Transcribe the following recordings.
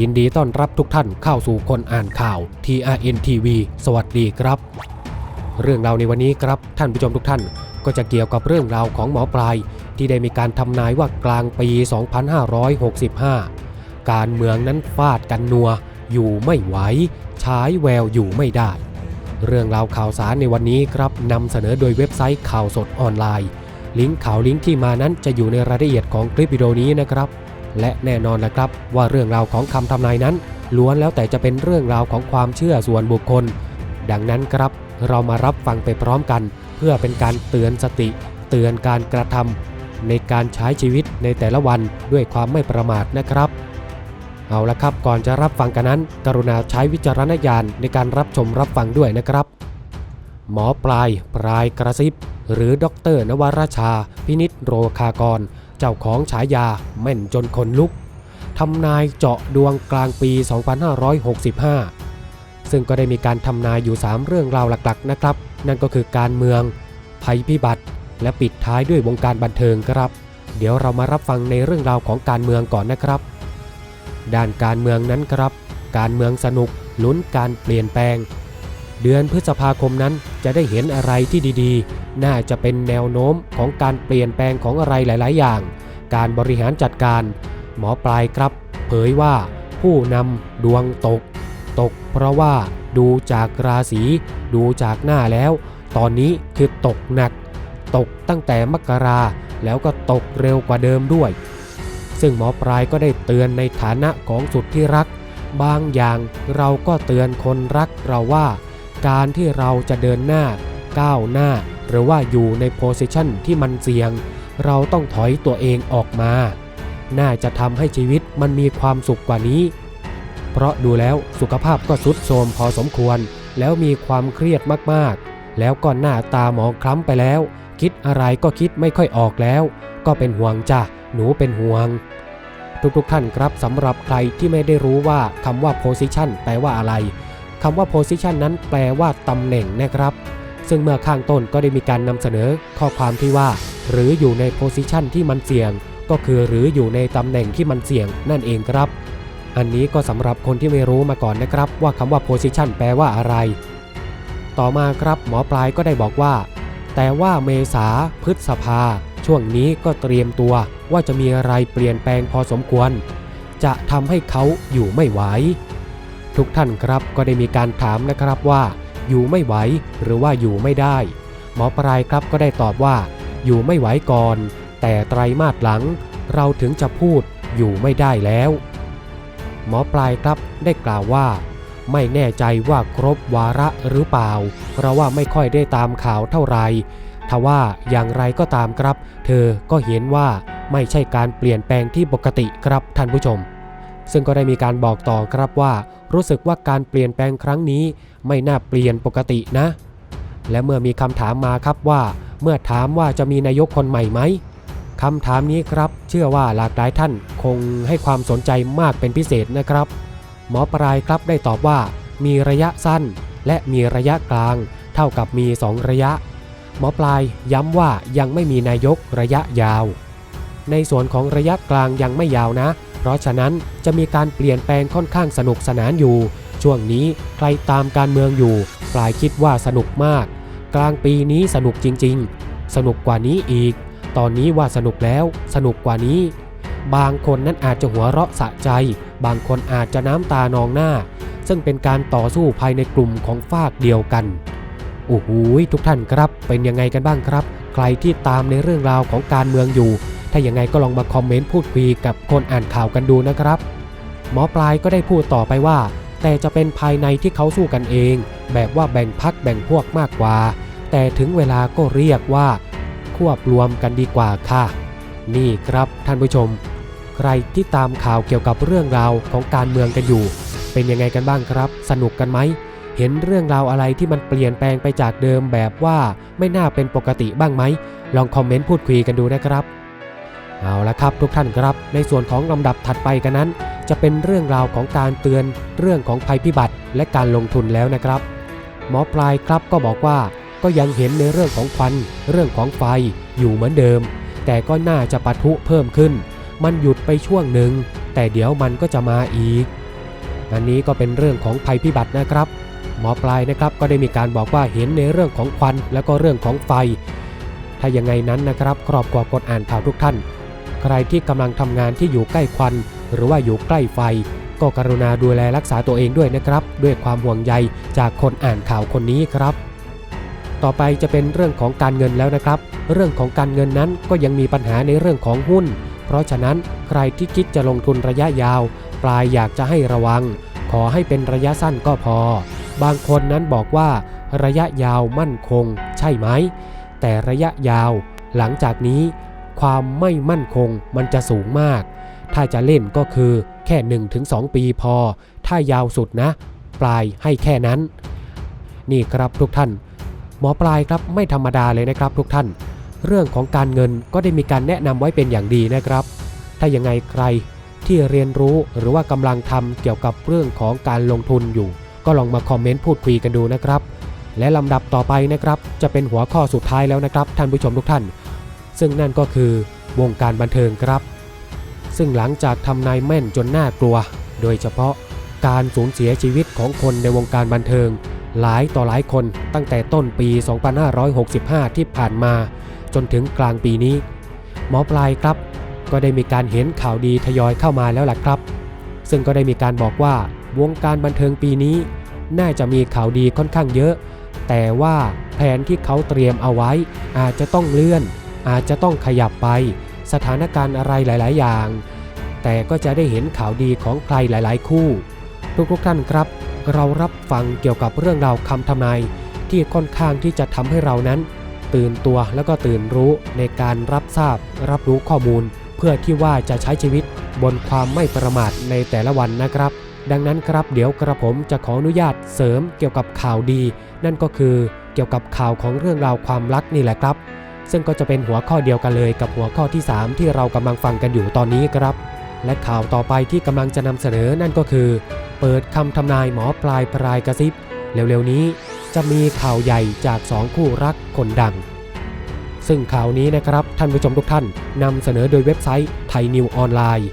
ยินดีต้อนรับทุกท่านเข้าสู่คนอ่านข่าว TRN TV สวัสดีครับ เรื่องราวในวันนี้ครับท่านผู้ชมทุกท่าน ก็จะเกี่ยวกับเรื่องราวของหมอปลาย ที่ได้มีการทำนายว่ากลางปี 2565 การเมืองนั้นฟาดกันนัว อยู่ไม่ไหวฉายแววอยู่ไม่ได้ เรื่องราวข่าวสารในวันนี้ครับนำเสนอโดยเว็บไซต์ข่าวสดออนไลน์ ลิงก์ข่าวลิงก์ที่มานั้นจะอยู่ในรายละเอียดของคลิปวิดีโอนี้นะครับ และแน่นอนนะครับ ว่าเรื่องราวของคำทำนายนั้น ล้วนแล้วแต่จะเป็นเรื่องราวของความเชื่อส่วนบุคคล ดังนั้นครับ เรามารับฟังไปพร้อมกัน เพื่อเป็นการเตือนสติ เตือนการกระทำในการใช้ชีวิตในแต่ละวันด้วยความไม่ประมาทนะครับ เอาละครับก่อนจะรับฟังกันนั้น กรุณาใช้วิจารณญาณในการรับชมรับฟังด้วยนะครับ หมอปลายปลายกระซิบหรือดรนวราชา พินิษโรคากร เจ้าของฉายาแม่นจนคนลุกทำนายเจาะดวงกลางปี 2565 ซึ่งก็ได้มีการทำนายอยู่ 3 เรื่องราวหลักๆนะครับ นั่นก็คือการเมือง ภัยพิบัติ และปิดท้ายด้วยวงการบันเทิงครับ เดี๋ยวเรามารับฟังในเรื่องราวของการเมืองก่อนนะครับ ด้านการเมืองนั้นครับ การเมืองสนุกลุ้นการเปลี่ยนแปลง เดือนพฤษภาคมนั้นจะได้เห็นอะไรที่ดีๆ น่าจะเป็นแนวโน้มของการเปลี่ยนแปลงของอะไรหลาย ๆ อย่าง การบริหารจัดการ หมอปลายครับ เผยว่าผู้นำดวงตก ตกเพราะว่าดูจากราศีดูจากหน้าแล้ว ตอนนี้คือตกหนัก ตกตั้งแต่มกราแล้วก็ตกเร็วกว่าเดิมด้วย ซึ่งหมอปลายก็ได้เตือนในฐานะของสุดที่รัก บางอย่างเราก็เตือนคนรักเราว่า การที่เราจะเดินหน้าก้าวหน้า หรือว่าอยู่ในโพสิชันที่มันเสี่ยง เราต้องถอยตัวเองออกมา น่าจะทำให้ชีวิตมันมีความสุขกว่านี้ เพราะดูแล้วสุขภาพก็ทรุดโทรมพอสมควร แล้วมีความเครียดมากๆ แล้วก็หน้าตาหมองคล้ำไปแล้ว คิดอะไรก็คิดไม่ค่อยออกแล้ว ก็เป็นห่วงจ้ะหนูเป็นห่วง ทุกๆท่านครับสำหรับใครที่ไม่ได้รู้ว่าคำว่า position แปลว่าอะไร คำว่า position นั้นแปลว่าตำแหน่งนะครับ ซึ่งเมื่อข้างต้นก็ได้มีการนำเสนอข้อความที่ว่า หรืออยู่ใน position ที่มันเสี่ยง ก็คือหรืออยู่ในตำแหน่งที่มันเสี่ยงนั่นเองครับ อันนี้ก็สำหรับคนที่ไม่รู้มาก่อนนะครับ ว่าคำว่า position แปลว่าอะไร ต่อมาครับหมอปลายก็ได้บอกว่า แต่ว่าเมษาพฤษภา ช่วงนี้ก็เตรียมตัว ว่าจะมีอะไรเปลี่ยนแปลงพอสมควร จะทำให้เขาอยู่ไม่ไหว ทุกท่านครับก็ได้มีการถามนะครับว่าอยู่ไม่ไหวหรือว่าอยู่ไม่ได้ หมอปลายครับก็ได้ตอบว่า อยู่ไม่ไหวก่อน แต่ไตรมาสหลัง เราถึงจะพูดอยู่ไม่ได้แล้ว หมอปลายครับได้กล่าวว่า ไม่แน่ใจว่าครบวาระหรือเปล่า เพราะว่าไม่ค่อยได้ตามข่าวเท่าไหร่ทว่าอย่างไรก็ตามครับ เธอก็เห็นว่าไม่ใช่การเปลี่ยนแปลงที่ปกติครับท่านผู้ชม ซึ่งก็ได้มีการบอกต่อครับว่า รู้สึกว่าการเปลี่ยนแปลงครั้งนี้ไม่น่าเปลี่ยนปกตินะ และเมื่อมีคำถามมาครับว่า เมื่อถามว่าจะมีนายกคนใหม่ไหมคำถามนี้ครับ เชื่อว่าหลากหลายท่านคงให้ความสนใจมากเป็นพิเศษนะครับ หมอปลายครับได้ตอบว่า มีระยะสั้น และมีระยะกลาง เท่ากับมี 2 ระยะ หมอปลายย้ำว่ายังไม่มีนายกระยะยาว ในส่วนของระยะกลางยังไม่ยาวนะ เพราะฉะนั้นจะมีการเปลี่ยนแปลงค่อนข้างสนุกสนานอยู่ ช่วงนี้ใครตามการเมืองอยู่ปลายคิดว่าสนุกมาก กลางปีนี้สนุกจริง ๆ สนุกกว่านี้อีก ตอนนี้ว่าสนุกแล้ว สนุกกว่านี้ บางคนนั้นอาจจะหัวเราะสะใจ บางคนอาจจะน้ำตานองหน้า ซึ่งเป็นการต่อสู้ภายในกลุ่มของฝากเดียวกันโอ้โหทุกท่านครับเป็นยังไงกันบ้างครับ ใครที่ตามในเรื่องราวของการเมืองอยู่ ถ้ายังไงก็ลองมาคอมเมนต์พูดคุยกับคนอ่านข่าวกันดูนะครับ หมอปลายก็ได้พูดต่อไปว่า แต่จะเป็นภายในที่เขาสู้กันเอง แบบว่าแบ่งพักแบ่งพวกมากกว่า แต่ถึงเวลาก็เรียกว่า ควบรวมกันดีกว่าค่ะ นี่ครับท่านผู้ชม ใครที่ตามข่าวเกี่ยวกับเรื่องราวของการเมืองกันอยู่ เป็นยังไงกันบ้างครับ สนุกกันไหมเห็นเรื่องราวอะไรที่มันเปลี่ยนแปลงไปจากเดิมแบบว่าไม่น่าเป็นปกติบ้างไหมลองคอมเมนต์พูดคุยกันดูนะครับ เอาละครับทุกท่านครับ ในส่วนของลำดับถัดไปกันนั้น จะเป็นเรื่องราวของการเตือนเรื่องของภัยพิบัติและการลงทุนแล้วนะครับ หมอปลายครับก็บอกว่าก็ยังเห็นในเรื่องของควันเรื่องของไฟอยู่เหมือนเดิม แต่ก็น่าจะปะทุเพิ่มขึ้น มันหยุดไปช่วงหนึ่ง แต่เดี๋ยวมันก็จะมาอีก อันนี้ก็เป็นเรื่องของภัยพิบัตินะครับ หมอปลายนะครับก็ได้มีการบอกว่าเห็นในเรื่องของควัน แล้วก็เรื่องของไฟ ถ้ายังไงนั้นนะครับครอบครัวกดอ่านข่าวทุกท่าน ใครที่กำลังทำงานที่อยู่ใกล้ควัน หรือว่าอยู่ใกล้ไฟ ก็กรุณาดูแลรักษาตัวเองด้วยนะครับ ด้วยความห่วงใยจากคนอ่านข่าวคนนี้ครับ ต่อไปจะเป็นเรื่องของการเงินแล้วนะครับ เรื่องของการเงินนั้นก็ยังมีปัญหาในเรื่องของหุ้น เพราะฉะนั้นใครที่คิดจะลงทุนระยะยาว ปลายอยากจะให้ระวัง ขอให้เป็นระยะสั้นก็พอ บางคนนั้นบอกว่า ระยะยาวมั่นคง ใช่ไหมแต่ระยะยาว หลังจากนี้ ความไม่มั่นคงมันจะสูงมาก ถ้าจะเล่นก็คือแค่ 1-2 ปีพอ ถ้ายาวสุดนะ ปลายให้แค่นั้น นี่ครับทุกท่าน หมอปลายครับไม่ธรรมดาเลยนะครับทุกท่าน เรื่องของการเงินก็ได้มีการแนะนำไว้เป็นอย่างดีนะครับ ถ้ายังไงใครที่เรียนรู้หรือว่ากำลังทำเกี่ยวกับเรื่องของการลงทุนอยู่ ก็ลองมาคอมเมนต์พูดคุยกันดูนะครับ และลำดับต่อไปนะครับ จะเป็นหัวข้อสุดท้ายแล้วนะครับท่านผู้ชมทุกท่าน ซึ่งนั่นก็คือวงการบันเทิงครับ ซึ่งหลังจากทำนายแม่นจนน่ากลัว โดยเฉพาะการสูญเสียชีวิตของคนในวงการบันเทิง หลายต่อหลายคนตั้งแต่ต้นปี 2565 ที่ผ่านมา จนถึงกลางปีนี้ หมอปลายครับ ก็ได้มีการเห็นข่าวดีทยอยเข้ามาแล้วล่ะครับ ซึ่งก็ได้มีการบอกว่าวงการบันเทิงปีนี้ น่าจะมีข่าวดีค่อนข้างเยอะ แต่ว่าแผนที่เขาเตรียมเอาไว้อาจจะต้องเลื่อน อาจจะต้องขยับไปสถานการณ์อะไรหลาย ๆ อย่าง แต่ก็จะได้เห็นข่าวดีของใครหลาย ๆ คู่ ทุกๆท่านครับ เรารับฟังเกี่ยวกับเรื่องราวคำทำนายที่ค่อนข้างที่จะทำให้เรานั้น ตื่นตัวแล้วก็ตื่นรู้ในการรับทราบ รับรู้ข้อมูล เพื่อที่ว่าจะใช้ชีวิตบนความไม่ประมาทในแต่ละวันนะครับ ดังนั้นครับเดี๋ยวกระผมจะขออนุญาตเสริมเกี่ยวกับข่าวดี นั่นก็คือเกี่ยวกับข่าวของเรื่องราวความรักนี่แหละครับ ซึ่งก็จะเป็นหัวข้อเดียวกันเลยกับหัวข้อที่ 3 ที่เรากำลังฟังกันอยู่ตอนนี้ครับ และข่าวต่อไปที่กำลังจะนำเสนอนั่นก็คือ เปิดคำทำนายหมอปลายปลายกระซิบ เร็วๆนี้จะมีข่าวใหญ่จากสองคู่รักคนดัง ซึ่งข่าวนี้นะครับท่านผู้ชมทุกท่านนำเสนอโดยเว็บไซต์ไทยนิวออนไลน์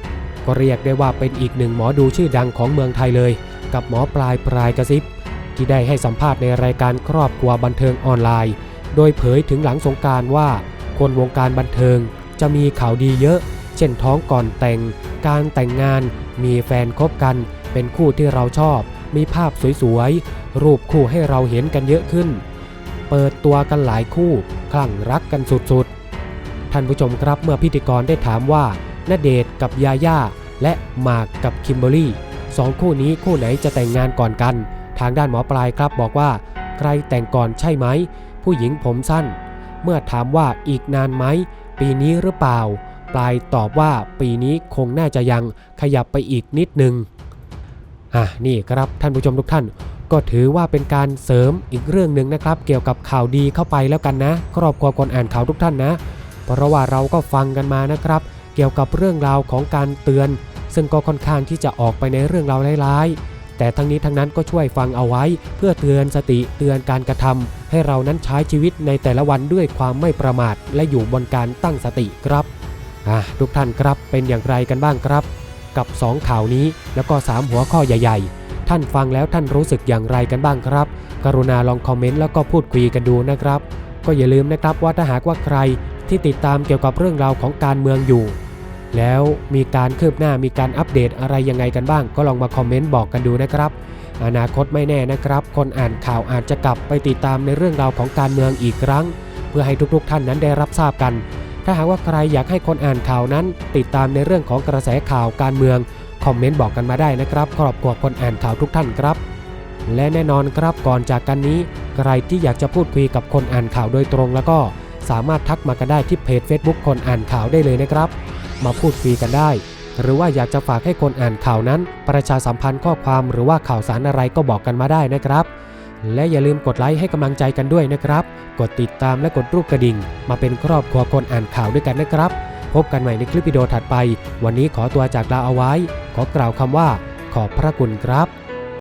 ก็เรียกได้ว่าเป็นอีกหนึ่งหมอดูชื่อดังของเมืองไทยเลย กับหมอปลายปลายกระซิบ ที่ได้ให้สัมภาษณ์ในรายการครอบครัวบันเทิงออนไลน์ โดยเผยถึงหลังสงการว่าคนวงการบันเทิงจะมีข่าวดีเยอะ เช่นท้องก่อนแต่ง การแต่งงาน มีแฟนคบกัน เป็นคู่ที่เราชอบ มีภาพสวยๆ รูปคู่ให้เราเห็นกันเยอะขึ้น เปิดตัวกันหลายคู่ คลั่งรักกันสุดๆ ท่านผู้ชมครับเมื่อพิธีกรได้ถามว่าณเดชน์กับยาย่าและหมากกับคิมเบอรี่สองคู่นี้คู่ไหนจะแต่งงานก่อนกัน ทางด้านหมอปลายครับบอกว่า ใครแต่งก่อนใช่ไหม ผู้หญิงผมสั้น เมื่อถามว่าอีกนานไหม ปีนี้หรือเปล่า ปลายตอบว่าปีนี้คงน่าจะยังขยับไปอีกนิดนึง อะนี่ครับท่านผู้ชมทุกท่าน ก็ถือว่าเป็นการเสริมอีกเรื่องหนึ่งนะครับ เกี่ยวกับข่าวดีเข้าไปแล้วกันนะ ครอบครัวคนอ่านข่าวทุกท่านนะ เพราะว่าเราก็ฟังกันมานะครับ เกี่ยวกับเรื่องราวของการเตือน ซึ่งก็ค่อนข้างที่จะออกไปในเรื่องราวร้ายๆ แต่ทั้งนี้ทั้งนั้นก็ช่วยฟังเอาไว้ เพื่อเตือนสติเตือนการกระทำให้เรานั้นใช้ชีวิตในแต่ละวันด้วยความไม่ประมาท และอยู่บนการตั้งสติครับทุกท่านครับเป็นอย่างไรกันบ้างครับ กับ 2 ข่าวนี้แล้วก็ 3 หัวข้อใหญ่ ๆ ท่านฟังแล้วท่านรู้สึกอย่างไรกันบ้างครับ กรุณาลองคอมเมนต์แล้วก็พูดคุยกันดูนะครับ ก็อย่าลืมนะครับว่าถ้าหากว่าใครที่ติดตามเกี่ยวกับเรื่องราวของการเมืองอยู่ แล้วมีการคืบหน้ามีการอัปเดตอะไรยังไงกันบ้าง ก็ลองมาคอมเมนต์บอกกันดูนะครับ อนาคตไม่แน่นะครับ คนอ่านข่าวอาจจะกลับไปติดตามในเรื่องราวของการเมืองอีกครั้ง เพื่อให้ทุกๆท่านนั้นได้รับทราบกัน ถ้าหากว่าใครอยากให้คนอ่านข่าวนั้น ติดตามในเรื่องของกระแสข่าวการเมืองคอมเมนต์บอกกันมาได้นะครับครอบครัวคนอ่านข่าวทุกท่านครับ และแน่นอนครับก่อนจากกันนี้ใครที่อยากจะพูดคุยกับคนอ่านข่าวโดยตรง แล้วก็สามารถทักมากันได้ที่เพจ Facebook คนอ่านข่าวได้เลยนะครับ มาพูดคุยกันได้ หรือว่าอยากจะฝากให้คนอ่านข่าวนั้น ประชาสัมพันธ์ข้อความหรือว่าข่าวสารอะไรก็บอกกันมาได้นะครับ และอย่าลืมกดไลค์ให้กำลังใจกันด้วยนะครับ กดติดตามและกดรูปกระดิ่ง มาเป็นครอบครัวคนอ่านข่าวด้วยกันนะครับ พบกันใหม่ในคลิปวิดีโอถัดไป วันนี้ขอตัวจากลาเอาไว้ ขอกล่าวคำว่า ขอบพระคุณครับ